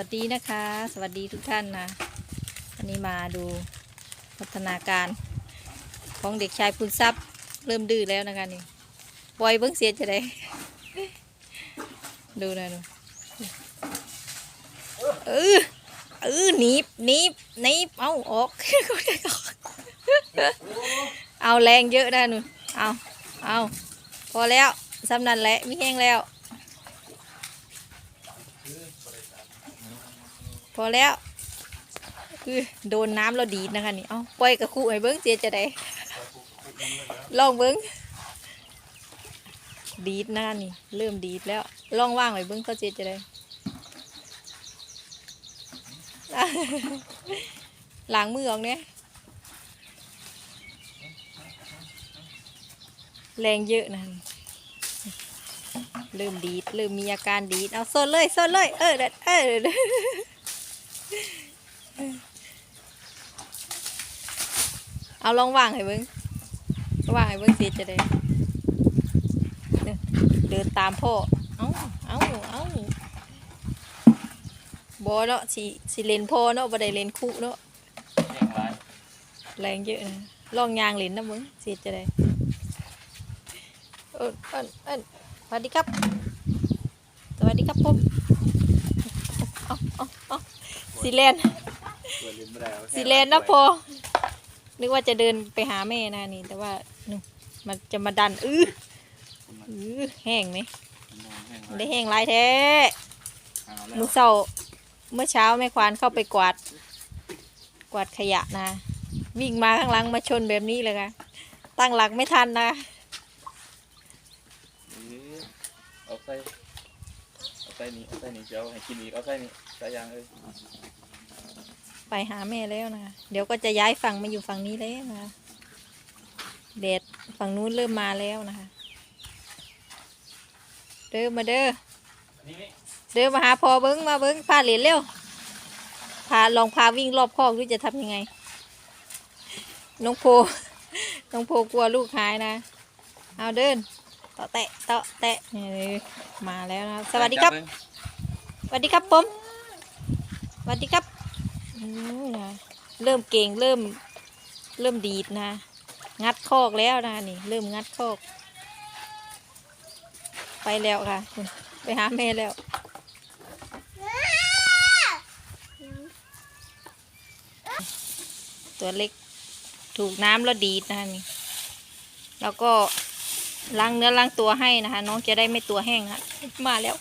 วัสดีนะคะ สวัสดีทุกท่านนะวันนี้มาดูพัฒนาการของเด็กชายพุนทรัพย์เริ่มดื้อแล้วนะคะนี่ปล่อยเบิ้งเสียจะได้ ดูนะดูเออเออหนีบหนีบหนีบเอาออก เอาแรงเยอะนะหนูเอาเอาพอแล้วสำนันแหละไม่แห้งแล้ว พอแล้วคือโดนน้ำเราดีดนะคะนี่เอาปล่อยกับคู่ไอ้เบิ้งเจียจะได้ลองเบิ้งดีดหน้านี่ เริ่มดีดแล้วลองว่างไว้เบิ้งเขาเจียจะได้ล้างมือออกเนี่ยแรงเยอะนะเริ่มดีดเริ่มมีอาการดีดเอาโซนเลยโซนเลย เออดเออ เอาลองวางให้เบิ้งวางให้เบิ้งสิจะได้เดินตามพ่อ เอาเอาเอาบอเนาะสิสิเลนพ่อเนาะบ่ได้เลนคู่เนาะแรงเยอะนะลองยางเลนนะเบิ้งสิจะได้เอิ้นเอิ้นเอิ้นสวัสดีครับ สวัสดีครับผมเอาเอาเอา สิเลนตัวลิ้นไม่ได้อาสิเลนนะพอนึกว่าจะเดินไปหาแม่นะนี่ แต่ว่านู่นมันจะมาดันอื้ออื้อแห้งไหมได้แห้งหลายแท้มือเช้าเมื่อเช้าแม่ควานเข้าไปกวาด กวาดขยะนะ วิ่งมาข้างหลังมาชนแบบนี้เลยค่ะตั้งหลักไม่ทันนะเใส่เอาใส่นี่เอาใส่นี่เดี๋ยวให้กินอีกเอาใส่นี่ใส่ยางเอ้ยไปหาแม่แล้วนะเดี๋ยวก็จะย้ายฝั่งมาอยู่ฝั่งนี้แล้วนะคะแดดฝั่งนู้นเริ่มมาแล้วนะคะ เดินมาเด้อนี่นี่เดินมาหาพอเบิ้งมาเบิ้งพาเหรียญเร็วพาลองพาวิ่งรอบคอกดูจะทำยังไง น้องโพ น้องโพกลัวลูกหายนะ เอาเดิน เตาะแตะเตาะแตะนี่มาแล้วนะสวัสดีครับสวัสดีครับผมสวัสดีครับอืมนะเริ่มเก่งเริ่มเริ่มดีดนะ งัดคอกแล้วนะนี่ เริ่มงัดคอก ไปแล้วค่ะ ไปหาแม่แล้วตัวเล็กถูกน้ำแล้วดีดนะคะนี่ แล้วก็ ล้างเนื้อล้างตัวให้นะคะ น้องจะได้ไม่ตัวแห้งนะมาแล้ว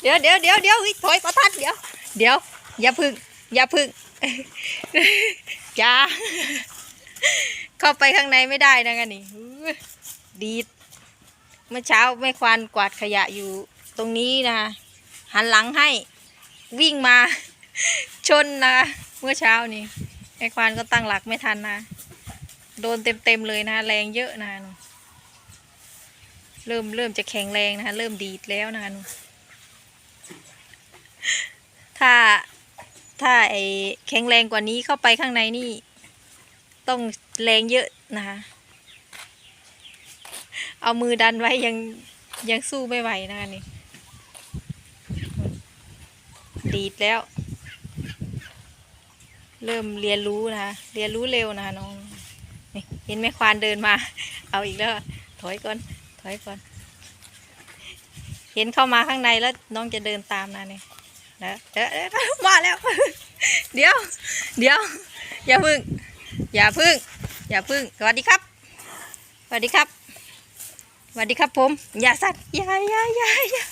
เดี๋ยวเดี๋ยวเดี๋ยวเดี๋ยวอุ๊ยถอยประทัดเดี๋ยวเดี๋ยว อย่าพึ่ง อย่าพึ่งอย่าเข้าไปข้างในไม่ได้นะคะนี่ดีดเมื่อเช้าแม่ควานกวาดขยะอยู่ตรงนี้นะหันหลังให้วิ่งมาชนนะเมื่อเช้านี้แม่ควานก็ตั้งหลักไม่ทันนะโดนเต็มๆเลยนะแรงเยอะนะหนู เริ่มเริ่มจะแข็งแรงนะคะ เริ่มดีดแล้วนะคะนถ้าถ้าไอแข็งแรงกว่านี้เข้าไปข้างในนี่ ต้องแรงเยอะนะคะ เอามือดันไว้ยังยังสู้ไม่ไหวนะคะนี่ดีดแล้ว เริ่มเรียนรู้นะคะ เรียนรู้เร็วนะคะน้องนี่เห็นแม่ควานเดินมา เอาอีกแล้ว ถอยก่อน ถอยก่อน เห็นเข้ามาข้างในแล้วน้องจะเดินตามนะเนี่แล้วเดี๋ยวเดี๋ยวมาแล้ว เดี๋ยว เดี๋ยว อย่าพึ่ง อย่าพึ่ง อย่าพึ่ง สวัสดีครับ สวัสดีครับ สวัสดีครับผม อย่าสัตว์อย่าอย่าอย่าอย่า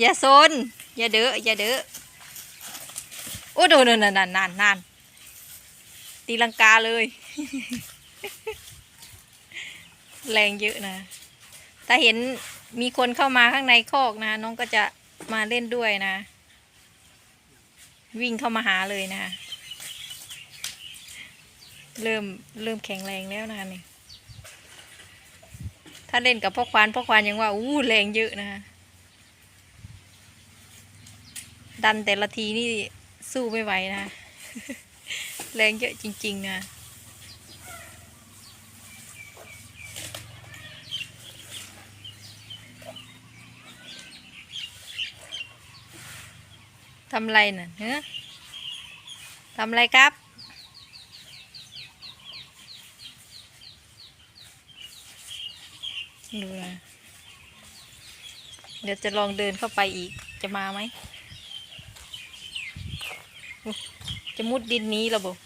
อย่าโซน อย่าเด้อ อย่าเด้อ โอ้โดนนานนานนานนานตีลังกาเลย แรงเยอะนะ ถ้าเห็นมีคนเข้ามาข้างในคอกนะ น้องก็จะมาเล่นด้วยนะ วิ่งเข้ามาหาเลยนะ เริ่มเริ่มแข็งแรงแล้วนะนี่ถ้าเล่นกับพ่อควานพ่อควานยังว่าอู้แรงเยอะนะดันแต่ละทีนี่สู้ไม่ไหวนะ แรงเยอะจริง ๆ นะ ทำไรน่ะเฮ้ทำไรครับ ดูนะ เดี๋ยวจะลองเดินเข้าไปอีก จะมาไหม จะมุดดินนี้เหระบบ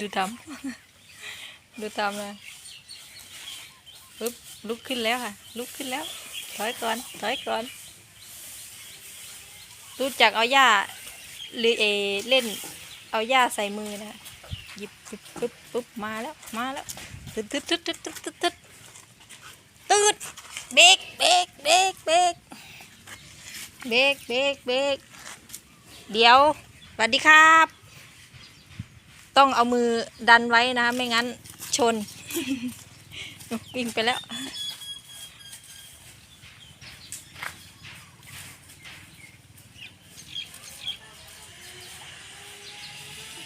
ดูทำดูทำนะปึ๊บลุกขึ้นแล้วค่ะ ลุกขึ้นแล้ว ถอยก่อน ถอยก่อน รู้จักเอาหญ้า หรือเอเล่น เอาหญ้าใส่มือนะหยิบปึ๊บปึ๊บปึ๊บมาแล้วมาแล้วตึ๊ดตึ๊ดตึ๊ดตึ๊ดตึ๊ดตึ๊ดตึ๊ดตืดเบรกเบรกเบรกเบรกเบรกเบรกเบรกเดี๋ยวสวัสดีครับ ต้องเอามือดันไว้นะ ไม่งั้นชนวิ่งไปแล้ว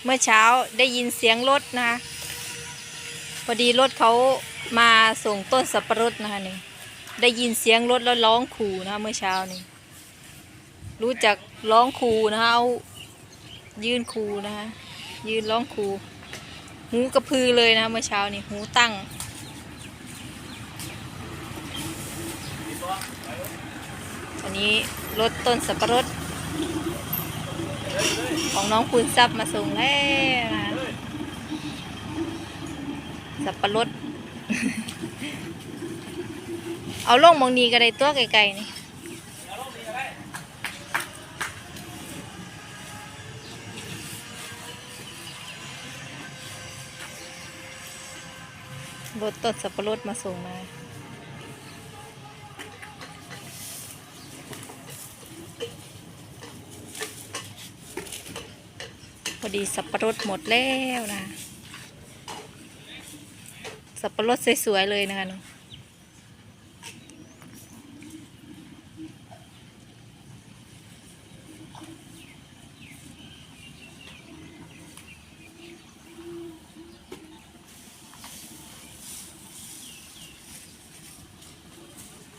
เมื่อเช้าได้ยินเสียงรถนะคะพอดีรถเขามาส่งต้นสับปะรดนะคะนี่ได้ยินเสียงรถแล้วร้องขู่นะคะเมื่อเช้านี่รู้จักร้องขู่นะคะเอายืนขู่นะคะยืนร้องขู่หูกระพือเลยนะคะเมื่อเช้านี่หูตั้งอันนี้รถต้นสับปะรด ของน้องคุณซับมาส่งแล้วนะสับปะรด เอาลงมองนีก็ได้ตัวไกลๆนี่รถต้นสับปะรดมาส่งมา พอดีสับปะรดหมดแล้วนะ สับปะรดสวยๆเลยนะคะหนู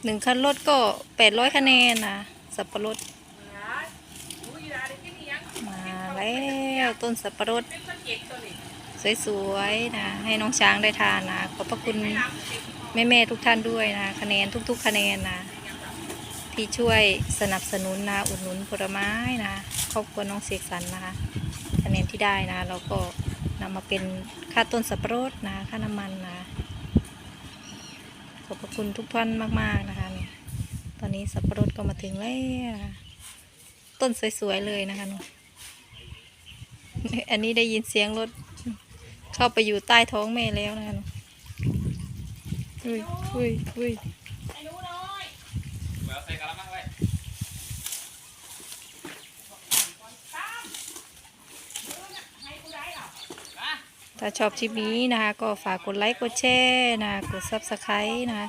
หนึ่งคันรถก็แปดร้อยคะแนนนะสับปะรด มาแล้ว ต้นสับปะรด สวยๆนะให้น้องช้างได้ทานนะ ขอบพระคุณแม่ๆทุกท่านด้วยนะคะแนนทุก ๆ คะแนนนะ ที่ช่วยสนับสนุนนะอุดหนุนผลไม้นะครอบครัวน้องเสกสรรนะคะ คะแนนที่ได้นะ เราก็นำมาเป็นค่าต้นสับปะรดนะค่าน้ำมันนะขอบพระคุณทุกท่านมาก ๆนะคะนี่ตอนนี้สับปะรดก็มาถึงแล้วต้นสวยๆเลยนะคะ อันนี้ได้ยินเสียงรถ เข้าไปอยู่ใต้ท้องแม่แล้วนะคะอุ้ยอุ้ยอุ้ยเอาใส่กะละมังไว้ถ้าชอบคลิปนี้นะคะ ก็ฝากกดไลค์กดแชร์นะกดซับสไครต์นะคะ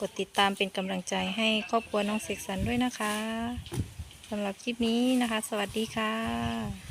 กดติดตามเป็นกำลังใจให้ครอบครัวน้องเสกสรรด้วยนะคะสำหรับคลิปนี้นะคะ สวัสดีค่ะ